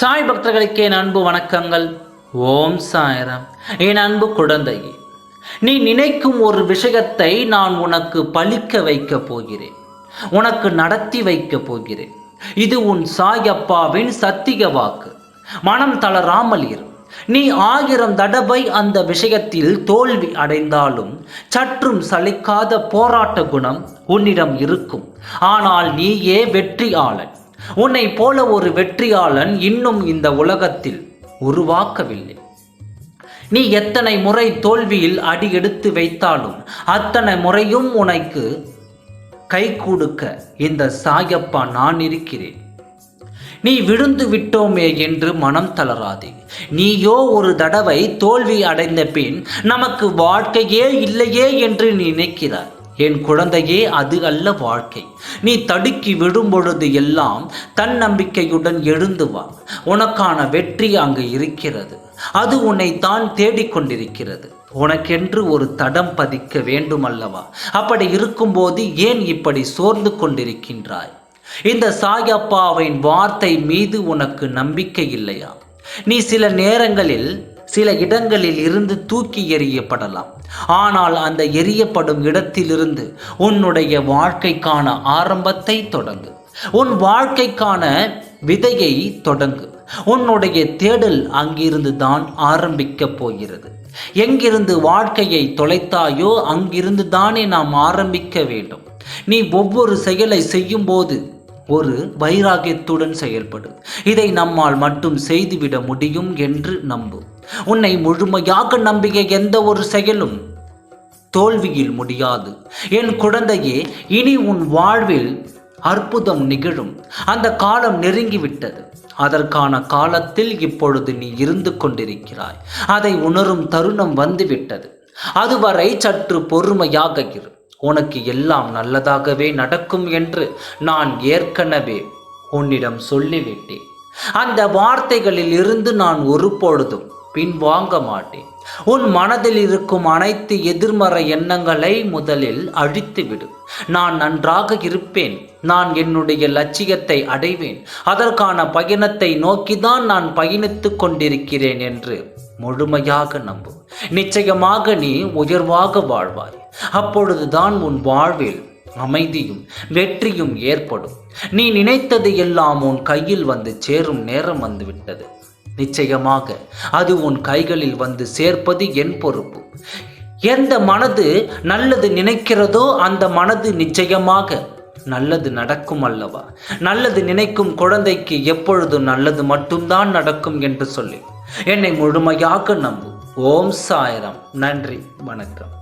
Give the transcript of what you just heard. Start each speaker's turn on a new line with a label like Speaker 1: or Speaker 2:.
Speaker 1: சாய் பக்தர்களுக்கு என் அன்பு வணக்கங்கள். ஓம் சாய்ராம். என் அன்பு குழந்தையே நீ நினைக்கும் ஒரு விஷயத்தை நான் உனக்கு பழிக்க வைக்க போகிறேன். உனக்கு நடத்தி வைக்க போகிறேன். இது உன் சாயப்பாவின் சத்திய வாக்கு. மனம் தளராமல் இரு. நீ ஆயிரம் தடவை அந்த விஷயத்தில் தோல்வி அடைந்தாலும் சற்றும் சலிக்காத போராட்ட குணம் உன்னிடம் இருக்கும். ஆனால் நீயே வெற்றியாளன். உன்னை போல ஒரு வெற்றியாளன் இன்னும் இந்த உலகத்தில் உருவாக்கவில்லை. நீ எத்தனை முறை தோல்வியில் அடி எடுத்து வைத்தாலும் அத்தனை முறையும் உனக்கு கை கொடுக்க இந்த சாயப்பா நான் இருக்கிறேன். நீ விழுந்து விட்டோமே என்று மனம் தளராதே. நீயோ ஒரு தடவை தோல்வி அடைந்த பின் நமக்கு வாழ்க்கையே இல்லையே என்று நினைக்கிறாய். என் குழந்தையே அது அல்ல வாழ்க்கை. நீ தடுக்கி விடும் பொழுது எல்லாம் தன்னம்பிக்கையுடன் எழுந்து வா. உனக்கான வெற்றி அங்கு இருக்கிறது. அது உன்னை தான் தேடிக்கொண்டிருக்கிறது உனக்கென்று ஒரு தடம் பதிக்க வேண்டுமல்லவா? அப்படி இருக்கும்போது ஏன் இப்படி சோர்ந்து கொண்டிருக்கின்றாய்? இந்த சாயப்பாவின் வார்த்தை மீது உனக்கு நம்பிக்கை இல்லையா? நீ சில நேரங்களில் சில இடங்களில் இருந்து தூக்கி எறியப்படலாம். ஆனால் அந்த எரியப்படும் இடத்திலிருந்து உன்னுடைய வாழ்க்கைக்கான ஆரம்பத்தை தொடங்கு. உன் வாழ்க்கைக்கான விதையை தொடங்கு. உன்னுடைய தேடல் அங்கிருந்து தான் ஆரம்பிக்கப் போகிறது. எங்கிருந்து வாழ்க்கையை தொலைத்தாயோ அங்கிருந்து தானே நாம் ஆரம்பிக்க வேண்டும். நீ ஒவ்வொரு செயலை செய்யும் போது ஒரு வைராகியத்துடன் செயல்படு. இதை நம்மால் மட்டும் செய்துவிட முடியும் என்று நம்பு. உன்னை முழுமையாக நம்பிய எந்த ஒரு செயலும் தோல்வியில் முடியாது. என் குழந்தையே இனி உன் வாழ்வில் அற்புதம் நிகழும். அந்த காலம் நெருங்கிவிட்டது. அதற்கான காலத்தில் இப்பொழுது நீ இருந்து கொண்டிருக்கிறாய். அதை உணரும் தருணம் வந்துவிட்டது. அதுவரை சற்று பொறுமையாக இரு. உனக்கு எல்லாம் நல்லதாகவே நடக்கும் என்று நான் ஏற்கனவே உன்னிடம் சொல்லிவிட்டேன். அந்த வார்த்தைகளில் இருந்து நான் ஒருபொழுதும் பின்வாங்க மாட்டேன். உன் மனதில் இருக்கும் அனைத்து எதிர்மறை எண்ணங்களை முதலில் அழித்துவிடு. நான் நன்றாக இருப்பேன். நான் என்னுடைய லட்சியத்தை அடைவேன். அதற்கான பயணத்தை நோக்கிதான் நான் பயணித்து கொண்டிருக்கிறேன் என்று முழுமையாக நம்பு. நிச்சயமாக நீ உயர்வாக வாழ்வாய். அப்பொழுதுதான் உன் வாழ்வில் அமைதியும் வெற்றியும் ஏற்படும். நீ நினைத்தது எல்லாம் உன் கையில் வந்து சேரும் நேரம் வந்துவிட்டது. நிச்சயமாக அது உன் கைகளில் வந்து சேர்ப்பது என் பொறுப்பு. எந்த மனது நல்லது நினைக்கிறதோ அந்த மனது நிச்சயமாக நல்லது நடக்கும் அல்லவா? நல்லது நினைக்கும் குழந்தைக்கு எப்பொழுதும் நல்லது மட்டும்தான் நடக்கும் என்று சொல்லி. என்னை முழுமையாக நம்பு. ஓம் சாயரம். நன்றி. வணக்கம்.